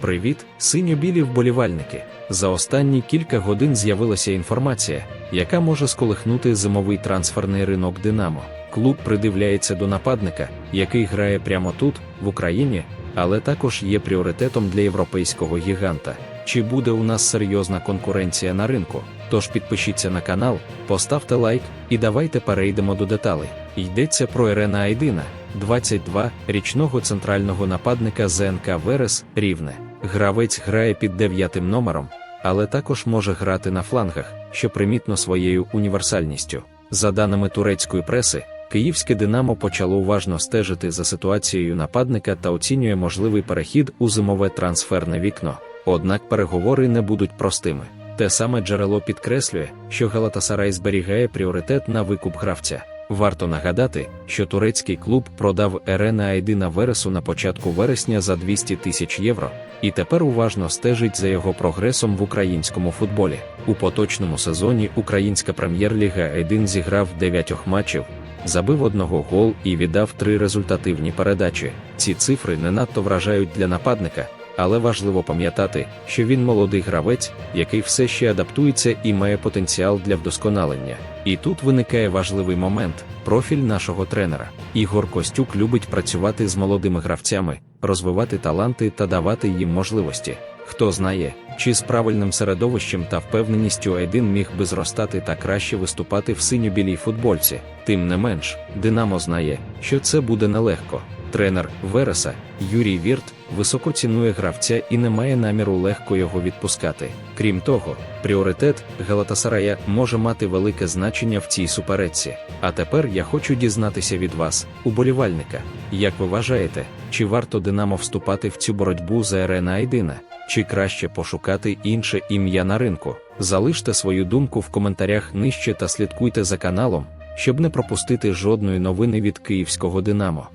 Привіт, синьо-білі вболівальники. За останні кілька годин з'явилася інформація, яка може сколихнути зимовий трансферний ринок Динамо. Клуб придивляється до нападника, який грає прямо тут, в Україні, але також є пріоритетом для європейського гіганта. Чи буде у нас серйозна конкуренція на ринку? Тож підпишіться на канал, поставте лайк і давайте перейдемо до деталей. Йдеться про Ірена Айдина, 22, річного центрального нападника ЗНК Верес Рівне. Гравець грає під дев'ятим номером, але також може грати на флангах, що примітно своєю універсальністю. За даними турецької преси, київське Динамо почало уважно стежити за ситуацією нападника та оцінює можливий перехід у зимове трансферне вікно. Однак переговори не будуть простими. Те саме джерело підкреслює, що Галатасарай зберігає пріоритет на викуп гравця. Варто нагадати, що турецький клуб продав Ерена Айдина Вересу на початку вересня за 200 тисяч євро, і тепер уважно стежить за його прогресом в українському футболі. У поточному сезоні Українська прем'єр-ліга Айдин зіграв 9 матчів, забив одного гол і віддав три результативні передачі. Ці цифри не надто вражають для нападника. Але важливо пам'ятати, що він молодий гравець, який все ще адаптується і має потенціал для вдосконалення. І тут виникає важливий момент профіль нашого тренера. Ігор Костюк любить працювати з молодими гравцями, розвивати таланти та давати їм можливості. Хто знає, чи з правильним середовищем та впевненістю Айдин міг би зростати та краще виступати в синьо-білій футбольці. Тим не менш, Динамо знає, що це буде нелегко. Тренер Вереса Юрій Вірт високо цінує гравця і не має наміру легко його відпускати. Крім того, пріоритет Галатасарая може мати велике значення в цій суперечці. А тепер я хочу дізнатися від вас, уболівальника, як ви вважаєте, чи варто Динамо вступати в цю боротьбу за Ерена Айдина, чи краще пошукати інше ім'я на ринку? Залиште свою думку в коментарях нижче та слідкуйте за каналом, щоб не пропустити жодної новини від київського Динамо.